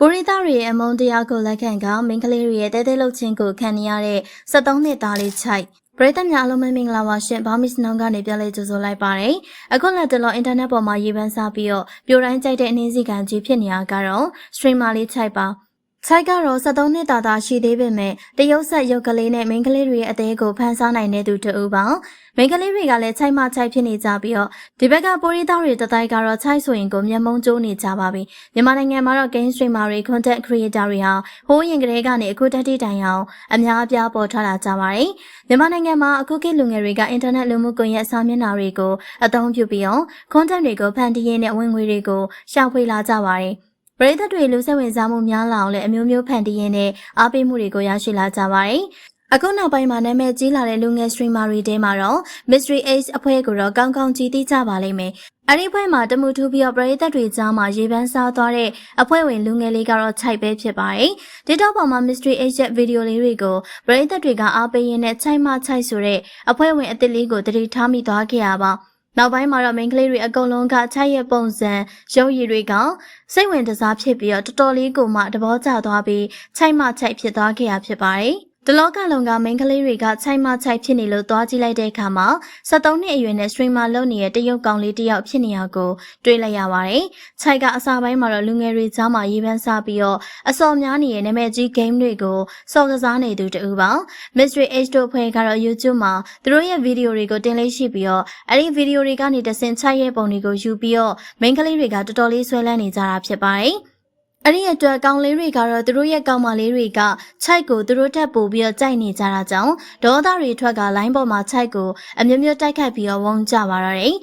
ပူရိသတွေရဲ့အမုန်းတရားကိုလက်ခံကမိန်းကလေးတွေရဲ့တဲတဲလှုပ်ခြင်းကိုခံနေရတဲ့73နှစ်သားလေးချိုက်ပရိသတ်များအလုံးမင်္ဂလာပါရှင်ဘာမစ်နောင်ကနေပြန်လဲကြိုဆိုလိုက်ပါတယ်အခုလက်တလောအင်တာနက်ပေါ်မှာရေးပန်းစားပြီးတော့ပြိုတိုင်းကြိုက်တဲ့အနေစီကံကြီးဖြစ်နေတာကတော့ streamer လေးချိုက်ပါ ချိုက်ကတော့73နှစ်တာတာရှိသေးပေမဲ့တရုတ်ဆက်ရုပ်ကလေးနဲ့မိန်းကလေးတွေရဲ့အသေးကိုဖန်ဆားနိုင်တဲ့သူတူပါမိန်းကလေးတွေကလည်းချိုက်မချိုက်ဖြစ်နေကြပြီးတော့ဒီဘက်ကပိုရီသားတွေတတိုင်းကတော့ချိုက်ဆိုရင်ကိုမျက်မုံကျိုးနေကြပါပြီမြန်မာနိုင်ငံမှာတော့ game streamer တွေ content creator တွေဟာဟိုးရင်ကလေးကနေအခုတက်တိတိုင်အောင်အများအပြားပေါ်ထွက်လာကြပါတယ်မြန်မာနိုင်ငံမှာအခုခေတ်လူငယ်တွေကအင်တာနက်လူမှုကွန်ရက်စာမျက်နှာတွေကိုအသုံးပြုပြီးတော့ content တွေကိုဖန်တီးရင်းနဲ့ဝင်ငွေတွေကိုရှာဖွေလာကြပါတယ် ပရိသတ်တွေလူစိတ်ဝင်စားမှုများလာအောင်လည်းအမျိုးမျိုးဖန်တီးရင်းနဲ့အားပေးမှုတွေကိုရရှိလာကြပါတယ်။အခုနောက်ပိုင်းမှာနာမည်ကြီးလာတဲ့လူငယ် streamer တွေထဲမှာတော့ Mystery Ace အဖွဲ့ကိုတော့ကောင်းကောင်းကြည့်သိကြပါလိမ့်မယ်။အဲဒီအဖွဲ့မှာတမှုထူးပြီးတော့ပရိသတ်တွေကြားမှာရေပန်းစားသွားတဲ့အဖွဲ့ဝင်လူငယ်လေးကတော့ခြိုက်ပဲဖြစ်ပါတယ်။ဒီတော့ပေါ်မှာ Mystery Ace ရဲ့ဗီဒီယိုလေးတွေကိုပရိသတ်တွေကအားပေးရင်းနဲ့ခြိုက်မခြိုက်ဆိုတဲ့အဖွဲ့ဝင်အသစ်လေးကိုတတိထားမိသွားခဲ့ရပါ နောက်ပိုင်းမှာတော့မိန်းကလေးတွေအကုန်လုံးကခြိုက်ရဲ့ပုံစံရုပ်ရည်တွေကစိတ်ဝင်တစားဖြစ်ပြီးတော့တော်တော်လေးကိုမှသဘောကျသွားပြီးခြိုက်မခြိုက်ဖြစ်သွားခဲ့ရဖြစ်ပါတယ်။ တလောကလုံကမိန်းကလေးတွေကခြိုက်မခြိုက်ဖြစ်နေလို့သွားကြည့်လိုက်တဲ့အခါမှာ73နှစ်အရွယ်နဲ့ streamer လုပ်နေတဲ့တရုတ်ကောင်လေးတစ်ယောက်ဖြစ်နေရကိုတွေ့လိုက်ရပါတယ်။ခြိုက်ကအစားပိုင်းမှာတော့လူငယ်တွေကြားမှာရေးပန်းစားပြီးတော့အစော်များနေတဲ့နာမည်ကြီး game တွေကိုစော်ကစားနေသူတူပါ။ Mystery H တို့ဖွဲ့ကတော့ YouTube မှာသူတို့ရဲ့ဗီဒီယိုတွေကိုတင်လေးရှိပြီးတော့အဲ့ဒီဗီဒီယိုတွေကနေတဆင့်ခြိုက်ရဲ့ပုံတွေကိုယူပြီးတော့မိန်းကလေးတွေကတော်တော်လေးဆွဲလန်းနေကြတာဖြစ်ပါတယ်။ အဲ့ဒီအတွက်ကောင်လေးတွေကတော့သူတို့ရဲ့ကောင်မလေးတွေကခြိုက်ကိုသူတို့ထပ်ပို့ပြီးတော့ကြိုက်နေကြတာကြောင့်ဒေါသတွေထွက်ကလိုင်းပေါ်မှာခြိုက်ကိုအမျိုးမျိုးတိုက်ခိုက်ပြီးတော့ဝုန်းကြပါတော့တယ်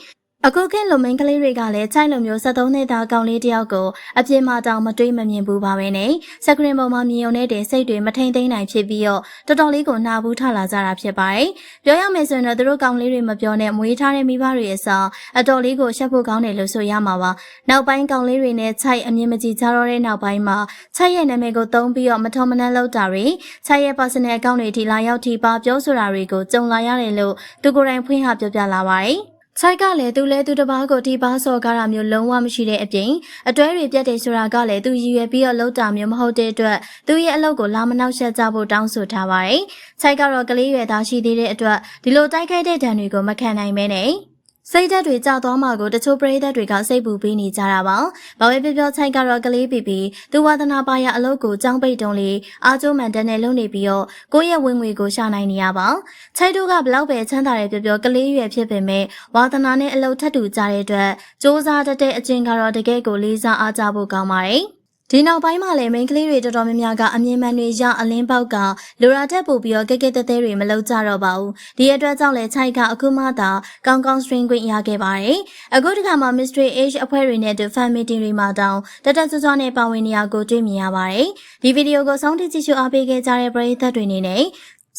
အခုကလူမင်းကလေးတွေကလည်းချိုင်လိုမျိုး73နှစ်သားကောင်လေးတယောက်ကိုအပြင်းမတောင်မတွေးမမြင်ဘူးပါပဲနဲ့စကရင်ပေါ်မှာမြင်ုံနဲ့တင်စိတ်တွေမထိန်သိမ်းနိုင်ဖြစ်ပြီးတော့တော်တော်လေးကိုနှာဘူးထလာကြတာဖြစ်ပါတယ်။ပြောရမယ်ဆိုရင်တော့သူတို့ကောင်လေးတွေမပြောနဲ့မွေးထားတဲ့မိဘတွေအစားအတော်လေးကိုရှက်ဖို့ကောင်းတယ်လို့ဆိုရမှာပါ။နောက်ပိုင်းကောင်လေးတွေနဲ့ချိုင်အမြင်မကြည့်ကြတော့တဲ့နောက်ပိုင်းမှာချိုင်ရဲ့နာမည်ကိုသုံးပြီးတော့မထုံမနှမ်းလောက်တာတွေချိုင်ရဲ့ personal account တွေထိလာရောက်ထိပါပြောဆိုတာတွေကိုကြုံလာရတယ်လို့သူကိုယ်တိုင်ဖွင့်ဟပြောပြလာပါတယ်။ ချိုက်ကလည်းသူလဲသူတစ်ပါးကိုဒီပါစော်ကားတာမျိုးလုံးဝမရှိတဲ့အပြင်အတွဲတွေပြတ်တယ်ဆိုတာကလည်းသူရည်ရွယ်ပြီးတော့လောက်တာမျိုးမဟုတ်တဲ့အတွက်သူရဲ့အလုပ်ကိုလာမနှောက်ယှက်ကြဖို့တောင်းဆိုထားပါတယ်။ချိုက်ကတော့ကလေးရွယ်သားရှိသေးတဲ့အတွက်ဒီလိုတိုက်ခိုက်တဲ့ဒဏ်တွေကိုမခံနိုင်မဲနဲ့ စိတ်ဓာတ်တွေကြာသွားမှကိုတချို့ပရိသတ်တွေကစိတ်ပူပေးနေကြတာပါ။ဘာပဲပြောပြောချိုက်ကတော့ကလေးပီပီသူဝါသနာပါရအလုပ်ကိုကြောင်းပိတ်တုံးလေးအားကျိုးမှန်တဲ့နဲ့လုပ်နေပြီးတော့ကိုယ့်ရဲ့ဝင်ငွေကိုရှာနိုင်နေရပါ။ချိုက်တို့ကဘလောက်ပဲချမ်းသာတယ်ပြောပြောကလေးရွယ်ဖြစ်ပေမဲ့ဝါသနာနဲ့အလုပ်ထပ်တူကြတဲ့အတွက်စ조사တတ်တဲ့အကျင့်ကတော့တကယ်ကိုလေးစားအားကြဖို့ကောင်းပါတယ်။ ဒီနောက်ပိုင်းမှာလည်းမိန်းကလေးတွေတော်တော်များများကအမြင်မှန်တွေရအလင်းပေါက်ကလိုရာတက်ပို့ပြီးတော့ကဲကဲတဲတဲတွေမလုပ်ကြတော့ပါဘူးဒီအတွက်ကြောင့်လည်းခြိုက်ကအခုမှသာကောင်းကောင်း string ခွင့်ရခဲ့ပါတယ်အခုဒီခါမှာ Mystery H အဖွဲ့တွေနဲ့တူ fan meeting တွေမှာတောင်းတတဆွဆွနဲ့ပါဝင်နေရကိုတွေ့မြင်ရပါတယ်ဒီဗီဒီယိုကိုဆုံးထိကြည့်ရှုအားပေးခဲ့ကြတဲ့ပရိသတ်တွေနေနဲ့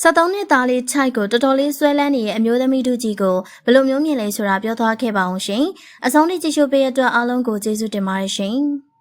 73နှစ်သားလေးချိုက်ကိုတော်တော်လေးဆွဲလန်းနေရဲ့အမျိုးသမီးတို့ကြီးကိုဘယ်လိုမျိုးမြင်လဲဆိုတာပြောသွားခဲ့ပါအောင်ရှင်။အဆုံးထိကြည့်ရှုပေးရတဲ့အတွက်အားလုံးကိုကျေးဇူးတင်ပါတယ်ရှင်။